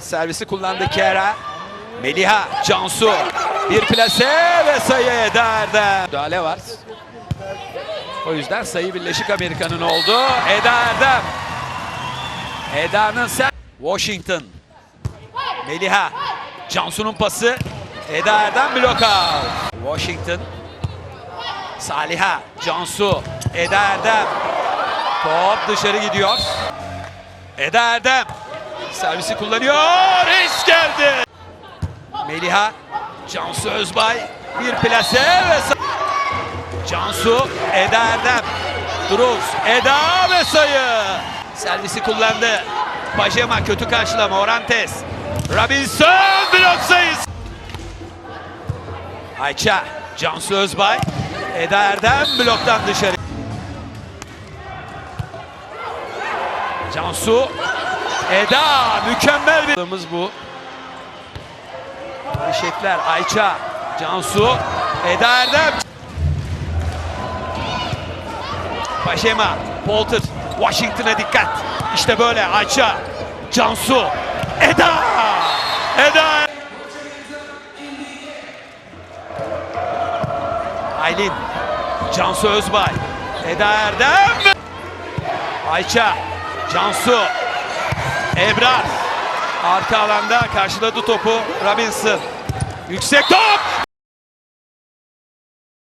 Servisi kullandı Kera. Meliha, Cansu. Bir plase ve sayı Eder'den. Müdahale var. O yüzden sayı Birleşik Amerika'nın oldu. Eda Erdem. Eda'nın sen. Washington. Meliha. Cansu'nun pası. Eda Erdem blok. Washington. Saliha. Cansu. Eda Erdem. Top dışarı gidiyor. Eda Erdem. Servisi kullanıyor. Reis geldi. Meliha. Cansu Özbay. Bir plase ve Cansu. Eda Erdem. Duruz. Eda ve sayı. Servisi kullandı. Pajama kötü karşılama. Orantes. Robinson blok sayısı. Ayça. Cansu Özbay. Eda Erdem bloktan dışarı. Cansu. Eda mükemmel bir bu. Eşekler Ayça, Cansu, Eda Erdem. Paşema, Polter, Washington'a dikkat. İşte böyle Ayça, Cansu, Eda. Eda. Aylin, Cansu Özbay, Eda Erdem. Ayça, Cansu, Ebrar. Arka alanda karşıladı topu Robinson. Yüksek top.